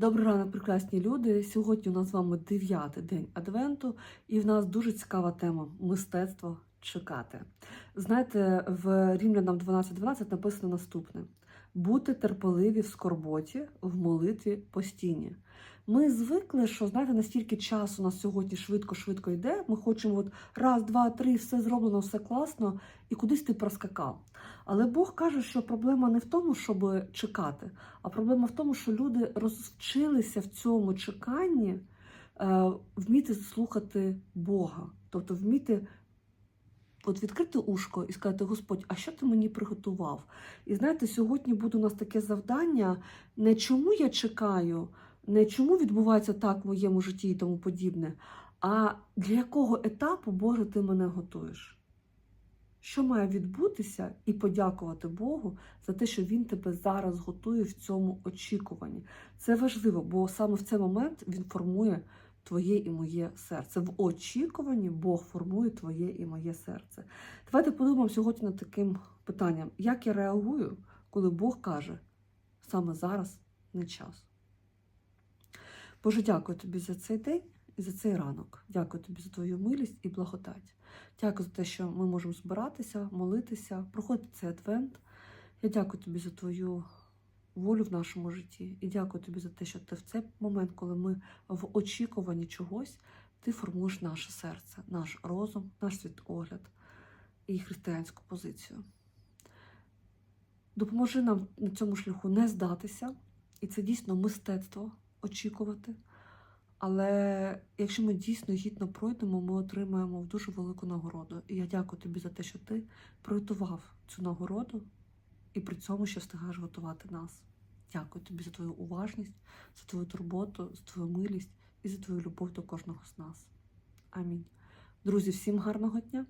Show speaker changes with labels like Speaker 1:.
Speaker 1: Добрий ранок, прекрасні люди. Сьогодні у нас з вами дев'ятий день Адвенту, і в нас дуже цікава тема мистецтво чекати. Знаєте, в Рівнянам 12.12 написано наступне: бути терпеливі в скорботі, в молитві постійні. Ми звикли, що знаєте, настільки часу у нас сьогодні швидко-швидко йде. Ми хочемо от раз, два, три, все зроблено, все класно, і кудись ти проскакав. Але Бог каже, що проблема не в тому, щоб чекати, а проблема в тому, що люди розвчилися в цьому чеканні е, вміти слухати Бога, тобто вміти от відкрити ушко і сказати: Господь, а що ти мені приготував? І знаєте, сьогодні буде у нас таке завдання, не чому я чекаю, не чому відбувається так в моєму житті і тому подібне, а для якого етапу, Боже, ти мене готуєш? Що має відбутися і подякувати Богу за те, що Він тебе зараз готує в цьому очікуванні. Це важливо, бо саме в цей момент він формує твоє і моє серце. В очікуванні Бог формує твоє і моє серце. Давайте подумаємо сьогодні над таким питанням: як я реагую, коли Бог каже, саме зараз не час. Боже, дякую тобі за цей день і за цей ранок. Дякую тобі за твою милість і благодать. Дякую за те, що ми можемо збиратися, молитися, проходити цей адвент. Я дякую тобі за твою волю в нашому житті. І дякую тобі за те, що ти в цей момент, коли ми в очікуванні чогось, ти формуєш наше серце, наш розум, наш світогляд і християнську позицію. Допоможи нам на цьому шляху не здатися, і це дійсно мистецтво очікувати. Але якщо ми дійсно гідно пройдемо, ми отримаємо дуже велику нагороду. І я дякую тобі за те, що ти приготував цю нагороду і при цьому ще встигаєш готувати нас. Дякую тобі за твою уважність, за твою турботу, за твою милість і за твою любов до кожного з нас. Амінь. Друзі, всім гарного дня!